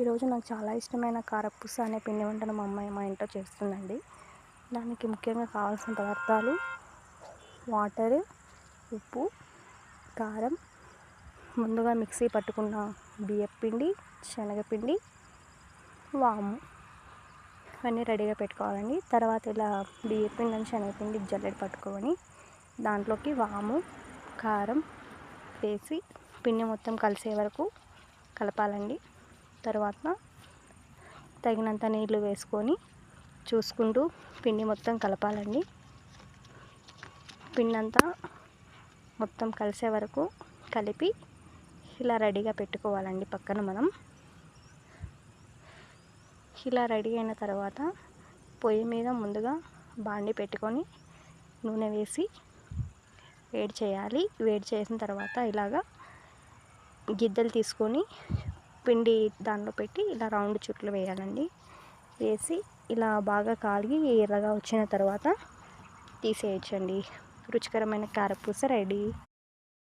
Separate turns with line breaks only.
ఈరోజు నాకు చాలా ఇష్టమైన కారపూస అనే పిండి వంటను మా అమ్మాయి మా ఇంట్లో చేస్తుందండి. దానికి ముఖ్యంగా కావాల్సిన పదార్థాలు వాటర్ ఉప్పు కారం ముందుగా మిక్సీ పట్టుకున్న బియ్యపిండి శనగపిండి వాము ఇవన్నీ రెడీగా పెట్టుకోవాలండి. తర్వాత ఇలా బియ్యపిండి అని శనగపిండి జల్లెడ పట్టుకొని దాంట్లోకి వాము కారం వేసి పిండి మొత్తం కలిసే వరకు కలపాలండి. తర్వాత తగినంత నీళ్ళు వేసుకొని చూసుకుంటూ పిండి మొత్తం కలపాలండి. పిండి అంతా మొత్తం కలిసే వరకు కలిపి ఇలా రెడీగా పెట్టుకోవాలండి పక్కన మనం. ఇలా రెడీ అయిన తర్వాత పొయ్యి మీద ముందుగా బాండి పెట్టుకొని నూనె వేసి వేడి చేయాలి. వేడి చేసిన తర్వాత ఇలాగా గిద్దలు తీసుకొని పిండి దానిలో పెట్టి ఇలా రౌండ్ చుట్లు వేయాలండి. వేసి ఇలా బాగా కాలిగి ఎర్రగా వచ్చిన తర్వాత తీసేయచ్చండి. రుచికరమైన కారపూస రెడీ.